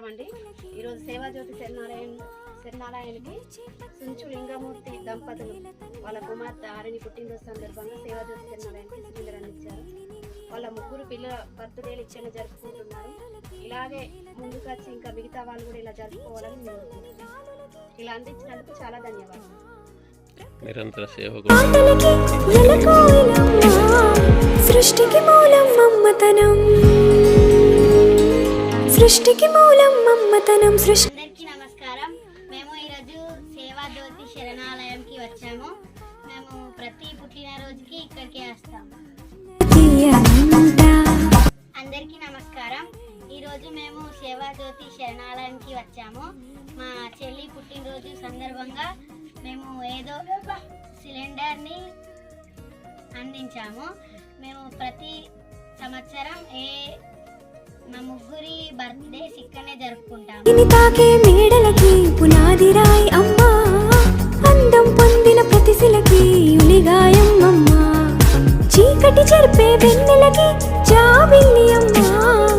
నమస్కారం అండి ఈరోజు సేవాజ్యోతి శరణాలయం శరణాలయానికి సుంచు లింగమూర్తి దంపతులు వాళ్ళ కుమార్తె ఆరిని పుట్టినరోజు సందర్భంగా సేవాజ్యోతి శరణాలయానికి సిలిండర్ అందించారు వాళ్ళ ముగ్గురు పిల్లల బర్త్డేలు ఇచ్చిన జరుపుకుంటున్నారు. ఇలాగే ముందుకు వచ్చి ఇంకా మిగతా వాళ్ళు కూడా ఇలా జరుపుకోవాలని కోరుకుంటున్నాను ఇలా అందించినందుకు చాలా ధన్యవాదాలు. నిరంతర సృష్టికి మూలం మమ్మతనం సృష్టికి మూలం మమ్మతనం సృష్టి. అందరికీ నమస్కారం. మేము ఈరోజు సేవా జ్యోతి శరణాలయంకి వచ్చాము. మేము ప్రతి పుట్టినరోజుకి ఇక్కడికి వస్తాము అందరికీ నమస్కారం. ఈరోజు మేము సేవా జ్యోతి శరణాలయంకి వచ్చాము. మా చెల్లి పుట్టినరోజు సందర్భంగా మేము ఏదో సిలిండర్ని అందించాము. మేము ప్రతి సంవత్సరం ఏ మా ముగ్గురి బర్త్డేస్ ఇక్కడనే జరుపుకుంటాము. తాకే మేడలకి పునాది రాయి అమ్మా. అందం పొందిన ప్రతిశిలకి ఉలిగాయం అమ్మా చీకటి చెరిపే వెన్నెలకి జాబిల్లి అమ్మా.